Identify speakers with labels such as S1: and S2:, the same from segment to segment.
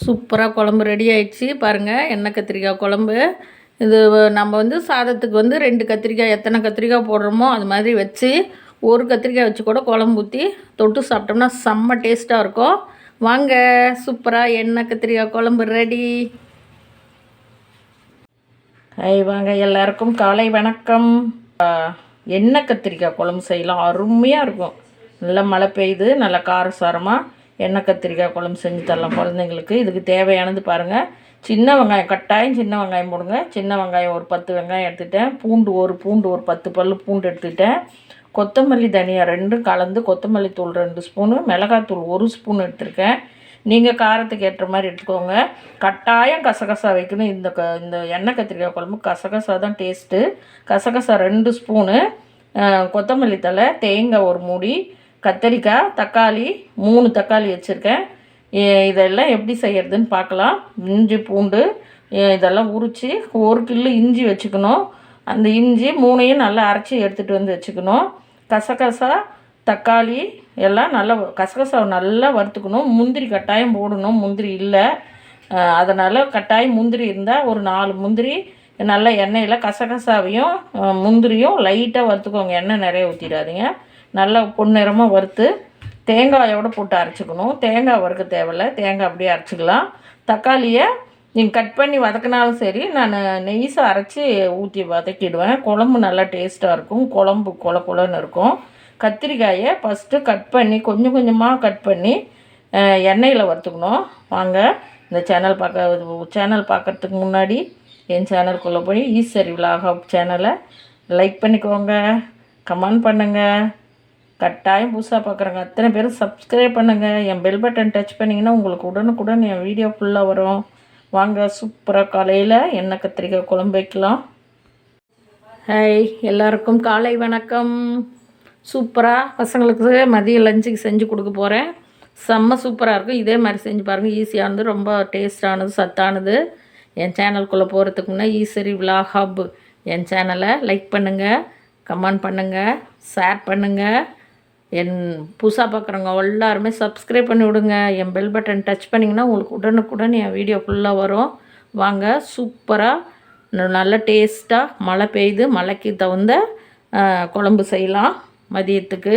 S1: சூப்பராக குழம்பு ரெடி ஆயிடுச்சு. பாருங்கள் எண்ணெய் கத்திரிக்காய் குழம்பு. இது நம்ம வந்து சாதத்துக்கு வந்து ரெண்டு கத்திரிக்காய் எத்தனை கத்திரிக்காய் போடுறோமோ அது மாதிரி வச்சு ஒரு கத்திரிக்காய் வச்சு கூட குழம்பு ஊற்றி தொட்டு சாப்பிட்டோம்னா செம்ம டேஸ்ட்டாக இருக்கும். வாங்க சூப்பராக எண்ணெய் கத்திரிக்காய் குழம்பு ரெடி ஹை வாங்க எல்லாருக்கும் காலை வணக்கம். எண்ணெய் கத்திரிக்காய் குழம்பு செய்யலாம். அருமையாக இருக்கும். நல்லா மழை பெய்யுது நல்லா காரசாரமாக எண்ணெய் கத்திரிக்காய் குழம்பு செஞ்சு தரலாம் குழந்தைங்களுக்கு. இதுக்கு தேவையானது பாருங்கள் சின்ன வெங்காயம் கட்டாயம் சின்ன வெங்காயம் போடுங்க. சின்ன வெங்காயம் ஒரு பத்து வெங்காயம் எடுத்துட்டேன். பூண்டு ஒரு பூண்டு ஒரு பத்து பல்லு பூண்டு எடுத்துட்டேன். கொத்தமல்லி தனியாக ரெண்டும் கலந்து கொத்தமல்லி தூள் ரெண்டு ஸ்பூனு மிளகாத்தூள் ஒரு ஸ்பூன் எடுத்திருக்கேன். நீங்கள் காரத்துக்கு ஏற்ற மாதிரி எடுத்துக்கோங்க. கட்டாயம் கசகசா வைக்கணும். இந்த க இந்த எண்ணெய் கத்திரிக்காய் குழம்பு கசகசா தான் டேஸ்ட்டு. கசகசா ரெண்டு ஸ்பூனு. கொத்தமல்லி தழை தேங்காய் ஒரு மூடி கத்தரிக்காய் தக்காளி மூணு தக்காளி வச்சுருக்கேன். இதெல்லாம் எப்படி செய்கிறதுன்னு பார்க்கலாம். இஞ்சி பூண்டு இதெல்லாம் உரித்து ஒரு கிலோ இஞ்சி வச்சுக்கணும். அந்த இஞ்சி மூணையும் நல்லா அரைச்சி எடுத்துகிட்டு வந்து வச்சுக்கணும். கசகசா தக்காளி எல்லாம் நல்லா கசகசாவை நல்லா வறுத்துக்கணும். முந்திரி கட்டாயம் போடணும். முந்திரி இல்லை. அதனால் கட்டாயம் முந்திரி இருந்தால் ஒரு நாலு முந்திரி நல்ல எண்ணெயில் கசகசாவையும் முந்திரியும் லைட்டாக வறுத்துக்கோங்க. எண்ணெய் நிறைய ஊற்றிடாதீங்க நல்லா பொன்னிறமாக வறுத்து தேங்காயோடு போட்டு அரைச்சிக்கணும். தேங்காய் வறுக்க தேவையில்ல. தேங்காய் அப்படியே அரைச்சிக்கலாம். தக்காளியை நீங்கள் கட் பண்ணி வதக்கினாலும் சரி நான் நெய்ஸை அரைச்சி ஊற்றி வதக்கிடுவேன். குழம்பு நல்லா டேஸ்ட்டாக இருக்கும். குழம்பு கொல கொலன்னு இருக்கும். கத்திரிக்காயை ஃபஸ்ட்டு கட் பண்ணி கொஞ்சம் கொஞ்சமாக கட் பண்ணி எண்ணெயில் வறுத்துக்கணும். வாங்க இந்த சேனல் பார்க்க சேனல் பார்க்கறதுக்கு முன்னாடி என் சேனலுக்குள்ளே போய் ஈஸ்வரி விலாக சேனலை லைக் பண்ணிக்கோங்க. கமெண்ட் பண்ணுங்கள் கட்டாயம் புதுசாக பார்க்குறவங்க அத்தனை பேரும் சப்ஸ்கிரைப் பண்ணுங்கள் என் பெல் பட்டன் டச் பண்ணிங்கன்னா உங்களுக்கு உடனுக்குடன் என் வீடியோ ஃபுல்லாக வரும். வாங்க சூப்பராக காலையில் எண்ணெய் கத்திரிக்காய் குழம்பு வைக்கலாம். ஹாய் எல்லாருக்கும் காலை வணக்கம். சூப்பராக பசங்களுக்கு மதிய லஞ்சுக்கு செஞ்சு கொடுக்க போகிறேன் செம்ம சூப்பராக இருக்கும். இதே மாதிரி செஞ்சு பாருங்கள் ஈஸியானது ரொம்ப டேஸ்டானது சத்தானது. என் சேனலுக்குள்ளே போகிறதுக்கு முன்னே ஈஸ்வரி விழா ஹப் என் சேனலை லைக் பண்ணுங்கள் கமெண்ட் பண்ணுங்கள் ஷேர் பண்ணுங்கள் என் புதுசாக பார்க்குறவங்க எல்லாருமே சப்ஸ்கிரைப் பண்ணி விடுங்க. என் பெல் பட்டன் டச் பண்ணிங்கன்னா உங்களுக்கு உடனுக்குடன் என் வீடியோ ஃபுல்லாக வரும். வாங்க சூப்பராக நல்ல டேஸ்ட்டாக மழை பெய்யுது மழைக்கு தகுந்த குழம்பு செய்யலாம். மதியத்துக்கு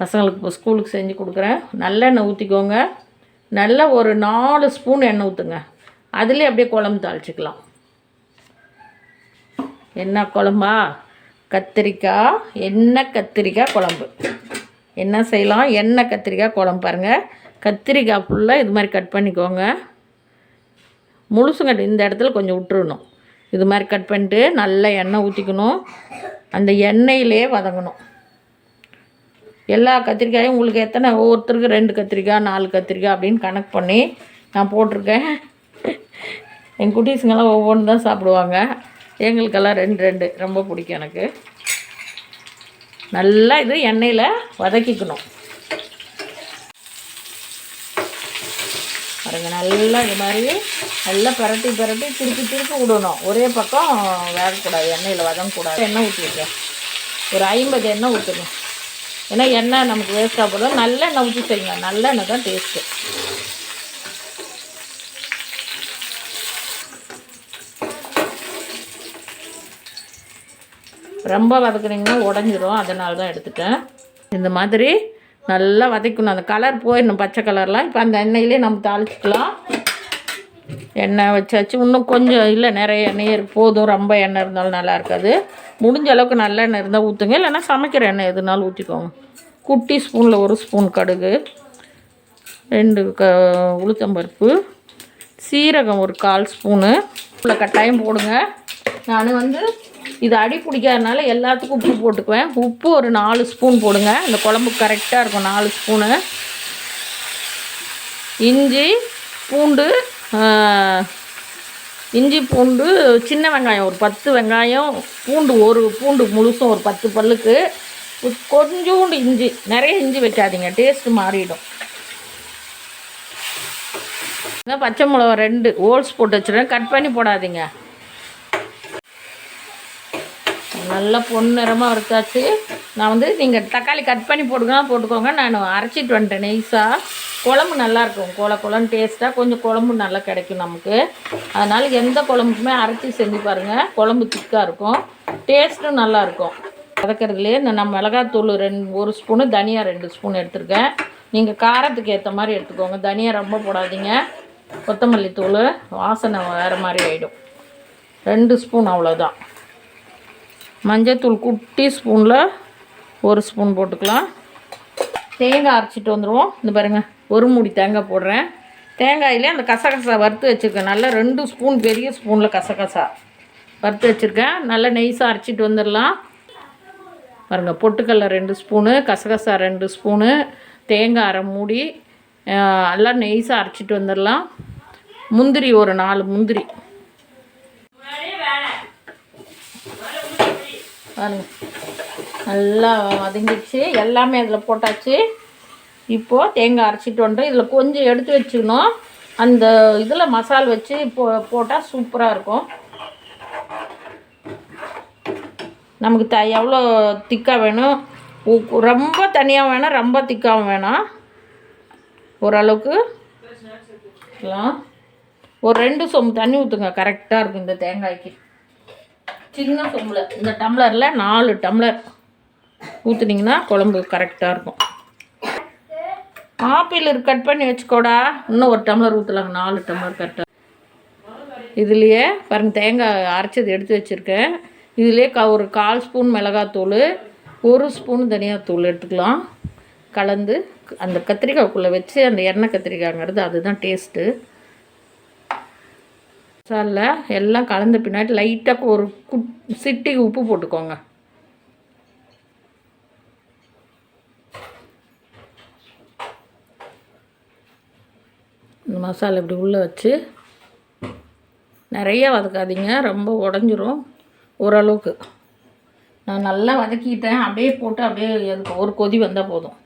S1: பசங்களுக்கு இப்போ ஸ்கூலுக்கு செஞ்சு கொடுக்குறேன். நல்லெண்ணெய் ஊற்றிக்கோங்க நல்ல ஒரு நாலு ஸ்பூன் எண்ணெய் ஊற்றுங்க அதுலேயே அப்படியே குழம்பு தாளிச்சிக்கலாம். என்ன குழம்பா? கத்திரிக்காய் என்ன கத்திரிக்காய் குழம்பு? என்ன செய்யலாம்? எண்ணெய் கத்திரிக்காய் குழம்பு பாருங்கள் கத்திரிக்காய் ஃபுல்லாக இது மாதிரி கட் பண்ணிக்கோங்க. முழுசுங்க இந்த இடத்துல கொஞ்சம் விட்டுருணும் இது மாதிரி கட் பண்ணிட்டு நல்லா எண்ணெய் ஊற்றிக்கணும் அந்த எண்ணெயிலே வதங்கணும். எல்லா கத்திரிக்காயும் உங்களுக்கு எத்தனை? ஒவ்வொருத்தருக்கு ரெண்டு கத்திரிக்காய் நாலு கத்திரிக்காய் அப்படின்னு கணக்கு பண்ணி நான் போட்டிருக்கேன். என் குட்டீஸுங்கெல்லாம் ஒவ்வொன்று தான் சாப்பிடுவாங்க. எங்களுக்கெல்லாம் ரெண்டு ரெண்டு. ரொம்ப பிடிக்கும் எனக்கு. நல்லா இது எண்ணெயில் வதக்கிக்கணும். பாருங்க நல்லா இது மாதிரி நல்லா பரட்டி பரட்டி திருப்பி திருப்பி விடணும். ஒரே பக்கம் வேகக்கூடாது எண்ணெயில் வதங்கக்கூடாது. எண்ணெய் ஊற்றிருக்கேன் ஒரு ஐம்பது எண்ணெய் ஊற்றணும் ஏன்னா எண்ணெய் நமக்கு வேஸ்ட்டாக போடும் நல்லெண்ணெய் ஊற்றி செய்யுங்க. நல்லெண்ணெய் தான் டேஸ்ட்டு ரொம்ப வதக்குனீங்கன்னா உடஞ்சிரும். அதனால தான் எடுத்துட்டேன். இந்த மாதிரி நல்லா வதக்கணும். அந்த கலர் போயிடணும் பச்சை கலர்லாம் இப்போ அந்த எண்ணெயிலே நம்ம தாளிச்சிக்கலாம். எண்ணெய் வச்சாச்சு. இன்னும் கொஞ்சம் இல்லை நிறைய எண்ணெய் போதும். ரொம்ப எண்ணெய் இருந்தாலும் நல்லா இருக்காது. முடிஞ்ச அளவுக்கு நல்ல எண்ணெய் இருந்தால் ஊற்றுங்க இல்லைன்னா சமைக்கிற எண்ணெய் எதுனாலும் ஊற்றிக்கோங்க குட்டி ஸ்பூனில் ஒரு ஸ்பூன் கடுகு ரெண்டு க உளுத்தம்பருப்பு சீரகம் ஒரு கால் ஸ்பூனு. உள்ள கட்டாயம் போடுங்க. நான் வந்து இது அடி பிடிக்காதனால எல்லாத்துக்கும் உப்பு போட்டுக்குவேன். உப்பு ஒரு நாலு ஸ்பூன் போடுங்க. இந்த குழம்பு கரெக்டாக இருக்கும் நாலு ஸ்பூனு. இஞ்சி பூண்டு இஞ்சி பூண்டு சின்ன வெங்காயம் ஒரு பத்து வெங்காயம் பூண்டு ஒரு பூண்டு முழுசும் ஒரு பத்து பல்லுக்கு. கொஞ்சோண்டு இஞ்சி நிறைய இஞ்சி வைக்காதீங்க டேஸ்ட் மாறிடும். பச்சை மிளகா ரெண்டு ஹோல்ஸ் போட்டு வச்சுருவேன். கட் பண்ணி போடாதீங்க. நல்லா பொன்னிறமாக வறுத்தாச்சு. நான் வந்து நீங்கள் தக்காளி கட் பண்ணி போட்டுக்கலாம் போட்டுக்கோங்க. நான் அரைச்சிட்டு வந்துட்டேன் நெய்ஸாக குழம்பு நல்லாயிருக்கும் கோல குழம்பு டேஸ்ட்டாக கொஞ்சம் குழம்பு நல்லா கிடைக்கும் நமக்கு. அதனால் எந்த குழம்புக்குமே அரைச்சி செஞ்சு பாருங்கள் குழம்பு திக்காக இருக்கும். டேஸ்ட்டும் நல்லாயிருக்கும் வதக்கிறதுலேயே இந்த நான் மிளகாத்தூள் ரெண்டு ஒரு ஸ்பூனு தனியா ரெண்டு ஸ்பூன் எடுத்திருக்கேன். நீங்கள் காரத்துக்கு ஏற்ற மாதிரி எடுத்துக்கோங்க. தனியா ரொம்ப போடாதீங்க. கொத்தமல்லி தூள் வாசனை வேறு மாதிரி ஆகிடும் ரெண்டு ஸ்பூன் அவ்வளோதான் மஞ்சத்தூள் குட்டி ஸ்பூனில் ஒரு ஸ்பூன் போட்டுக்கலாம். தேங்காய் அரைச்சிட்டு வந்துடுவோம் இந்த பாருங்கள் ஒரு மூடி தேங்காய் போடுறேன். தேங்காயிலே அந்த கசகசா வறுத்து வச்சுருக்கேன். நல்லா ரெண்டு ஸ்பூன் பெரிய ஸ்பூனில் கசகசா வறுத்து வச்சுருக்கேன். நல்லா நெய்ஸாக அரைச்சிட்டு வந்துடலாம். பாருங்கள் பொட்டுக்கடல ரெண்டு ஸ்பூனு கசகசா ரெண்டு ஸ்பூனு தேங்காய் அரை மூடி எல்லாம் நெய்ஸாக அரைச்சிட்டு வந்துடலாம். முந்திரி ஒரு நாலு முந்திரி. பாருங்க. நல்லா வதங்கிடுச்சு. எல்லாமே அதில் போட்டாச்சு. இப்போது தேங்காய் அரைச்சிட்டு வந்துட்டோம் இதில் கொஞ்சம் எடுத்து வச்சுக்கணும். அந்த இதில் மசால் வச்சு போ போட்டால் சூப்பராக இருக்கும். நமக்கு த எவ்வளோ திக்காக வேணும்? ரொம்ப தனியாக வேணாம் ரொம்ப திக்காகவும் வேணாம். ஓரளவுக்கு. ஒரு ரெண்டு சொம்பு தண்ணி ஊற்றுங்க கரெக்டாக இருக்கும் இந்த தேங்காய்க்கு. சின்ன சொம்பில். இந்த டம்ளரில் நாலு டம்ளர் ஊற்றுனீங்கன்னா குழம்பு கரெக்டாக இருக்கும். ஆப்பிள் கட் பண்ணி வச்சுக்கோடா. இன்னும் ஒரு டம்ளர் ஊற்றலாங்க நாலு டம்ளர் கரெக்டாக இதுலேயே பாருங்க தேங்காய் அரைச்சது எடுத்து வச்சுருக்கேன். இதுலேயே க ஒரு கால் ஸ்பூன் மிளகாத்தூள் ஒரு ஸ்பூன் தனியாத்தூள் எடுத்துக்கலாம். கலந்து அந்த கத்திரிக்காய்க்குள்ளே வச்சு அந்த எண்ணெய் கத்திரிக்காய்ங்கிறது அதுதான் டேஸ்ட்டு மசாலில் எல்லாம் கலந்த பின்னாடி லைட்டாக ஒரு குட் சிட்டிக்கு உப்பு போட்டுக்கோங்க. இந்த மசாலா இப்படி உள்ளே வச்சு நிறைய வதக்காதீங்க ரொம்ப உடஞ்சிரும் ஓரளவுக்கு. நான் நல்லா வதக்கிட்டேன் அப்படியே போட்டு அப்படியே ஒரு கொதி வந்தால் போதும்.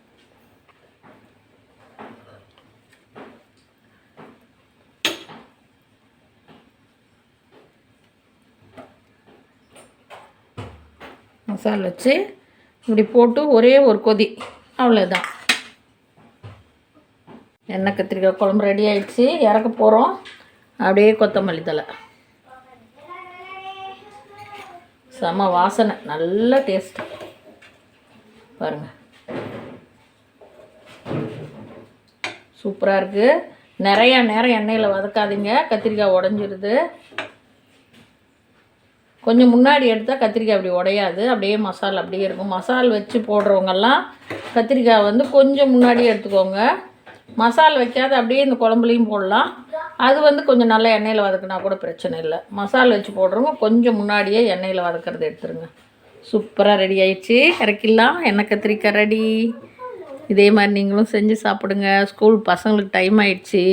S1: மசால் வச்சு இப்படி போட்டு ஒரே ஒரு கொதி. அவ்வளோதான் எண்ணெய் கத்திரிக்காய் குழம்பு ரெடி ஆகிடுச்சு இறக்க போகிறோம் அப்படியே கொத்தமல்லி தலை செம வாசனை. நல்ல டேஸ்ட் பாருங்கள் சூப்பராக இருக்குது நிறையா நேரம் எண்ணெயில் வதக்காதீங்க. கத்திரிக்காய் உடஞ்சிருது. கொஞ்சம் முன்னாடி எடுத்தால் கத்திரிக்காய் அப்படி உடையாது. அப்படியே மசாலா அப்படியே இருக்கும். மசால் வச்சு போடுறவங்கெல்லாம் கத்திரிக்காய் வந்து கொஞ்சம் முன்னாடி எடுத்துக்கோங்க. மசால் வைக்காத அப்படியே இந்த குழம்புலையும் போடலாம். அது வந்து கொஞ்சம் நல்லா எண்ணெயில் வதக்குனா கூட பிரச்சனை இல்லை. மசால் வச்சு போடுறவங்க கொஞ்சம் முன்னாடியே எண்ணெயில் வதக்கிறது எடுத்துருங்க. சூப்பராக ரெடி ஆயிடுச்சு. இறக்கிடலாம். எண்ணெய் கத்திரிக்காய் ரெடி. இதே மாதிரி நீங்களும் செஞ்சு சாப்பிடுங்க. ஸ்கூல் பசங்களுக்கு டைம் ஆயிடுச்சு.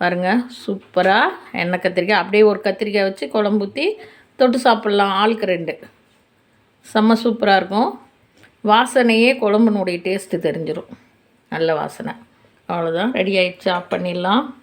S1: பாருங்க சூப்பராக எண்ணெய் கத்திரிக்காய். அப்படியே ஒரு கத்திரிக்காய் வச்சு குழம்பு ஊற்றி தொட்டு சாப்பிட்லாம் ஆளுக்கு ரெண்டு. செம்ம சூப்பராக இருக்கும். வாசனையே குழம்புனுடைய டேஸ்ட்டு தெரிஞ்சிடும் நல்ல வாசனை. அவ்வளோதான் ரெடி ஆகிடுச்சா ஆஃப் பண்ணிடலாம்.